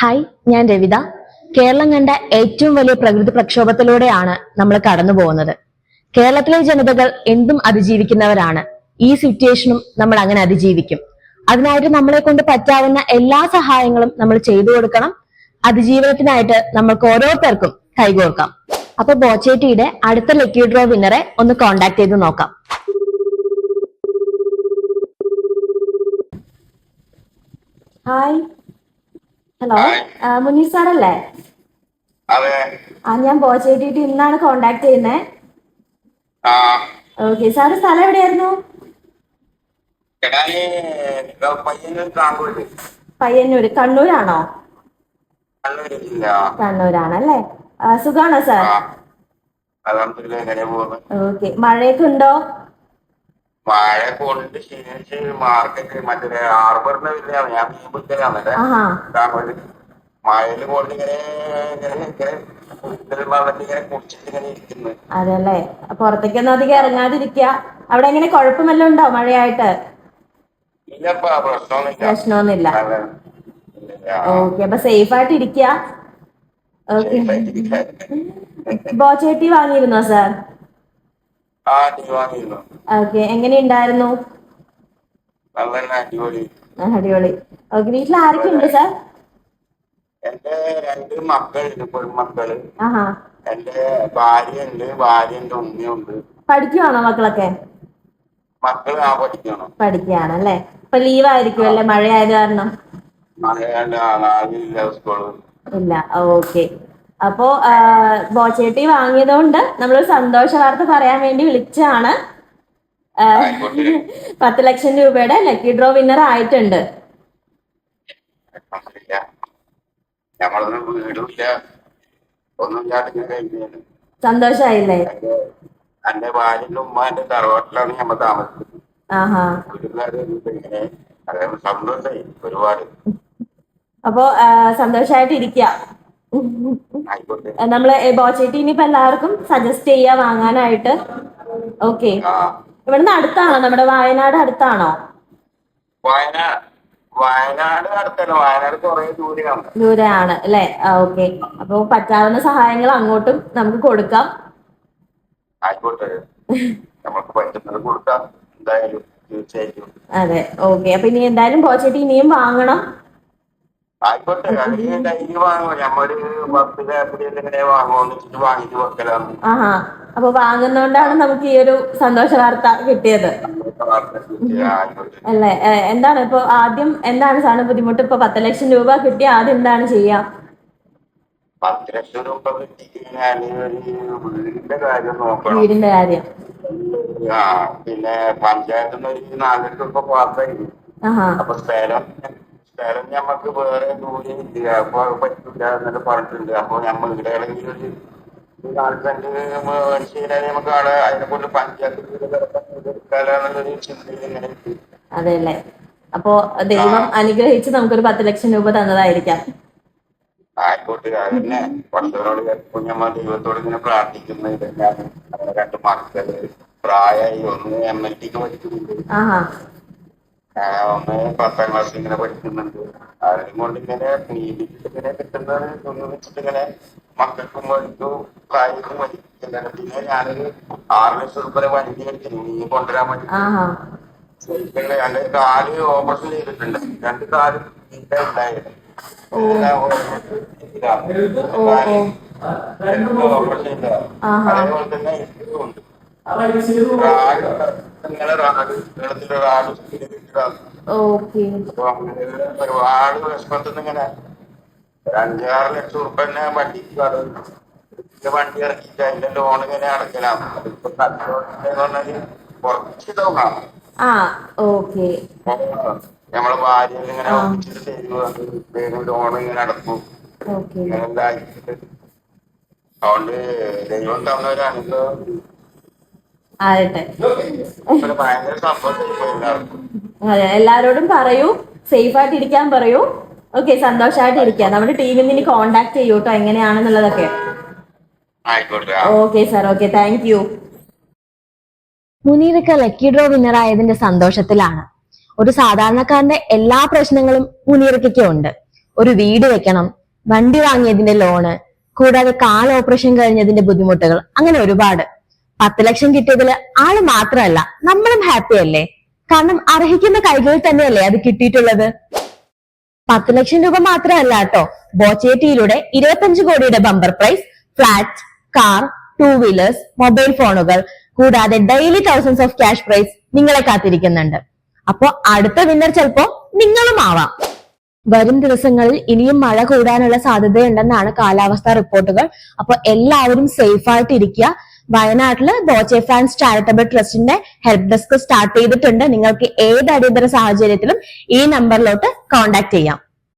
Hi ഞാൻ രവിത. കേരളം കണ്ട ഏറ്റവും വലിയ പ്രകൃതി പ്രക്ഷോഭത്തിലൂടെയാണ് നമ്മൾ കടന്നു പോകുന്നത്. കേരളത്തിലെ ജനതകൾ എന്തും അതിജീവിക്കുന്നവരാണ്. ഈ സിറ്റുവേഷനും നമ്മൾ അങ്ങനെ അതിജീവിക്കും. അതിനായിട്ട് നമ്മളെ കൊണ്ട് പറ്റാവുന്ന എല്ലാ സഹായങ്ങളും നമ്മൾ ചെയ്തു കൊടുക്കണം. അതിജീവനത്തിനായിട്ട് നമ്മൾക്ക് ഓരോരുത്തർക്കും കൈകോർക്കാം. അപ്പൊ ബോച്ചേറ്റിയുടെ അടുത്ത ലക്കി ഡ്രോ വിന്നറെ ഒന്ന് കോണ്ടാക്ട് ചെയ്ത് നോക്കാം. Hi hello. മുനീർ സാറല്ലേ? ആ ഞാൻ ബോച്ചേറ്റിട്ട് ഇന്നാണ് കോണ്ടാക്ട് ചെയ്യുന്നത് ആ. ഓക്കെ സാറ് സ്ഥലം എവിടെയായിരുന്നു? പയ്യന്നൂര്. കണ്ണൂരാണോ? കണ്ണൂരാണല്ലേ? സുഖാണോ സാർ? ഓക്കെ മഴയൊക്കെ ഉണ്ടോ? മഴ കൊണ്ട് ക്ഷീണിച്ച് മാർക്കറ്റ് മറ്റേ ഹാർബറിന്റെ വില്ലയാണ് ഞാൻ മീൻ പിടിക്കലാണല്ലേ ആഹാ. താങ്കൂര് മഴയിൽ കൊണ്ട് ഇങ്ങനെ ഇങ്ങനെ ഇങ്ങനെ ഇങ്ങനെ കുടിച്ചിട്ട് ഇങ്ങനെ ഇരിക്കുന്നു. അതെല്ലേ? പുറത്തേക്കൊന്നും അധികം ഇറങ്ങാതിരിക്കുക. അവിടെ എങ്ങനെ കുഴപ്പമെല്ലാം ഉണ്ടോ മഴയായിട്ട്? ഇല്ലപ്പാ പ്രശ്നമൊന്നുമില്ല. പ്രശ്നമൊന്നുമില്ല. ഓക്കെ അപ്പൊ സേഫ് ആയിട്ട് ഇരിക്കുക. ഓക്കെ. ബോച്ചേട്ടി വാങ്ങിയിരുന്നോ സാർ ഓക്കെ എങ്ങനെയുണ്ടായിരുന്നു? അടിപൊളി. അടിപൊളി. ഓക്കെ വീട്ടിൽ ആരൊക്കെ ഉണ്ട് സാർ? എന്റെ രണ്ട് മക്കളുണ്ട് പെൺമക്കൾ. എന്റെ ഭാര്യ ഉണ്ട് ഭാര്യന്റെ ഉമ്മയുണ്ട്. പഠിക്കുവാണോ മക്കളൊക്കെ? മക്കൾ ആ പഠിക്കണം പഠിക്കുകയാണല്ലേ ഇപ്പൊ ലീവ് ആയിരിക്കും അല്ലേ മഴയായത് കാരണം. നാലില്ല സ്കൂൾ. ഇല്ല ഓക്കെ. അപ്പോ ബോച്ചേട്ടി വാങ്ങിയതുകൊണ്ട് നമ്മളൊരു സന്തോഷ വാർത്ത പറയാൻ വേണ്ടി വിളിച്ചാണ് പത്ത് ലക്ഷം രൂപയുടെ ലക്കി ഡ്രോ വിന്നർ ആയിട്ടുണ്ട്. സന്തോഷായില്ലേ? എന്റെ ഭാര്യന്റെ ഉമ്മാന്റെ തറവാട്ടിലാണ് ഞമ്മ താമസിക്കുന്നത്. സന്തോഷമായി ഒരുപാട് അപ്പോ സന്തോഷായിട്ട് ആയിക്കോട്ടെ നമ്മൾ ബോച്ചേട്ടി ഇനിയിപ്പോ എല്ലാവർക്കും സജസ്റ്റ് ചെയ്യാ വാങ്ങാനായിട്ട്. ഓക്കെ ഇവിടുന്ന് അടുത്താണോ? നമ്മുടെ വയനാട് അടുത്താണോ? വയനാട് വയനാട് അടുത്തല്ല. വയനാട് കുറെ ദൂരെയാണ്. ദൂരെയാണ് അല്ലെ? ഓക്കെ അപ്പൊ പറ്റാവുന്ന സഹായങ്ങൾ അങ്ങോട്ടും നമുക്ക് കൊടുക്കാം. ആയിക്കോട്ടെ. നമുക്ക് പറ്റുന്നത് കൊടുക്കാം. എന്തായാലും തീർച്ചയായിട്ടും. അതെ ഓക്കെ അപ്പൊ ഇനി എന്തായാലും ബോച്ചേട്ടി ഇനിയും വാങ്ങണം. ആയിക്കോട്ടെ അല്ലെങ്കിൽ ഡൈലി വാങ്ങും ഞമ്മൊരു പത്ത് എങ്ങനെ വാങ്ങുമെന്ന് വെച്ചിട്ട് വാങ്ങിട്ട് വെക്കലാണ്. ആഹാ. അപ്പൊ വാങ്ങുന്നോണ്ടാണ് നമുക്ക് ഈ ഒരു സന്തോഷ വാർത്ത കിട്ടിയത്. അല്ലേ? എന്താണ് ഇപ്പൊ ആദ്യം എന്താണ് സാറിന് ബുദ്ധിമുട്ട്? ഇപ്പൊ പത്ത് ലക്ഷം രൂപ കിട്ടി ആദ്യം എന്താണ് ചെയ്യാം? പത്ത് ലക്ഷം രൂപ കിട്ടിക്കഴിഞ്ഞാൽ ഒരു വീടിന്റെ കാര്യം നോക്കണം. വീടിന്റെ കാര്യം. ആ പിന്നെ പഞ്ചായത്തിൽ നിന്ന് ഒരു നാല് ലക്ഷം രൂപ അപ്പൊ സ്ഥലം സ്ഥലം ഞമ്മക്ക് വേറെ ദൂരെ ഇല്ല. അപ്പൊ അത് പറ്റില്ല എന്നൊക്കെ പറഞ്ഞിട്ടുണ്ട്. അപ്പൊ ഞമ്മ ഇവിടെ ആണെങ്കിൽ ഒരു സെന്റ് മേടിച്ച് കഴിഞ്ഞാൽ നമുക്ക് ആളെ അതിനെ കൊണ്ട് പഞ്ചായത്ത് വീട് കിടക്കാൻ വീട് എടുക്കാലോന്നുള്ളൊരു ചിന്തയിൽ ഇങ്ങനെ അപ്പോ ദൈവം അനുഗ്രഹിച്ച് നമുക്കൊരു പത്ത് ലക്ഷം രൂപ തന്നതായിരിക്കാം. ആയിക്കോട്ടെ. അതന്നെ. പടത്തോട് കുഞ്ഞമ്മ ദൈവത്തോട് ഇങ്ങനെ പ്രാർത്ഥിക്കുന്നത് ഇതെല്ലാം അങ്ങനെ രണ്ട് മക്കൾ പ്രായമായി ഒന്ന് എം എൽ ടിക്ക് പഠിക്കുന്നുണ്ട്. ഒന്ന് പത്താം ക്ലാസ് ഇങ്ങനെ പഠിക്കുന്നുണ്ട്. അതിനെ കൊണ്ട് ഇങ്ങനെ നീതിക്ക് ഇങ്ങനെ കിട്ടുന്നത് ഒന്ന് വെച്ചിട്ട് ഇങ്ങനെ മക്കൾക്കും വഴിക്കും പ്രായക്കും വലിക്കുന്നുണ്ട് പിന്നെ ഞാനൊരു ആറ് ലക്ഷം രൂപ വണ്ടി എടുക്കുന്നു നീ കൊണ്ടുവരാൻ വേണ്ടി എന്റെ കാൽ ഓപ്പറേഷൻ ചെയ്തിട്ടുണ്ട്. രണ്ട് കാലും ഉണ്ടായിരുന്നു ഓപ്പറേഷൻ ആഹാ. അതേപോലെ തന്നെ ഇതും ഉണ്ട്. വെള്ളത്തിലെ റാഗ് ഇട്ടിട്ടാണ് ഓക്കെ. ഒരുപാട് വിഷമത്തിൽ ഇങ്ങനെ അഞ്ചാറ് ലക്ഷം ഉറുപ്പ തന്നെ വണ്ടിക്ക് ഇതിന്റെ വണ്ടി ഇറക്കിയിട്ട് അതിന്റെ ലോൺ ഇങ്ങനെ അടക്കലാണ് അതിപ്പോ കച്ചവടത്തിന്റെ പറഞ്ഞാൽ കുറച്ച് തോന്നാണ് നമ്മളെ ഭാര്യ ഇങ്ങനെ. ഒപ്പിച്ചിട്ട് തരുമോ ലോൺ ഇങ്ങനെ അടക്കും ഇങ്ങനെ അതുകൊണ്ട് ദൈവം തന്ന ഒരു അനുഗ്രഹം. ആകട്ടെ. ഒരു ഭയങ്കര സന്തോഷം ഇപ്പൊ എല്ലാവർക്കും. അതെ എല്ലാരോടും പറയൂ. സേഫ് ആയിട്ട് ഇരിക്കാൻ പറയൂ. ഓക്കെ സന്തോഷമായിട്ട് ഇരിക്കാം. നമ്മുടെ ടീമിൽ നിന്ന് കോണ്ടാക്ട് ചെയ്യൂ കേട്ടോ എങ്ങനെയാണെന്നുള്ളതൊക്കെ. Okay sir okay thank you മുനീറൊക്കെ lucky draw winner ആയതിന്റെ സന്തോഷത്തിലാണ്. ഒരു സാധാരണക്കാരന്റെ എല്ലാ പ്രശ്നങ്ങളും മുനീറയ്ക്കൊക്കെ ഉണ്ട്. ഒരു വീട് വെക്കണം വണ്ടി വാങ്ങിയതിന്റെ ലോണ് കൂടാതെ കാൽ ഓപ്പറേഷൻ കഴിഞ്ഞതിന്റെ ബുദ്ധിമുട്ടുകൾ അങ്ങനെ ഒരുപാട്. പത്ത് ലക്ഷം കിട്ടിയതിൽ ആൾ മാത്രമല്ല നമ്മളും ഹാപ്പി അല്ലേ? കാരണം അർഹിക്കുന്ന കൈകളിൽ തന്നെയല്ലേ അത് കിട്ടിയിട്ടുള്ളത്? പത്ത് ലക്ഷം രൂപ മാത്രമല്ല കേട്ടോ. ബോച്ചേറ്റിയിലൂടെ ഇരുപത്തഞ്ച് കോടിയുടെ bumper prize flat car two wheelers mobile ഫോണുകൾ കൂടാതെ daily thousands of cash prize നിങ്ങളെ കാത്തിരിക്കുന്നുണ്ട്. അപ്പോ അടുത്ത വിന്നർ ചിലപ്പോ നിങ്ങളും ആവാം. വരും ദിവസങ്ങളിൽ ഇനിയും മഴ കൂടാനുള്ള സാധ്യതയുണ്ടെന്നാണ് കാലാവസ്ഥാ റിപ്പോർട്ടുകൾ അപ്പൊ എല്ലാവരും സേഫ് ആയിട്ട് ഇരിക്കുക വയനാട്ടിൽ ബോച്ചെ ഫാൻസ് ചാരിറ്റബിൾ ട്രസ്റ്റിന്റെ ഹെൽപ്പ് ഡെസ്ക് സ്റ്റാർട്ട് ചെയ്തിട്ടുണ്ട്. നിങ്ങൾക്ക് ഏത് അടിയന്തര സാഹചര്യത്തിലും ഈ നമ്പറിലോട്ട് കോൺടാക്ട് ചെയ്യാം.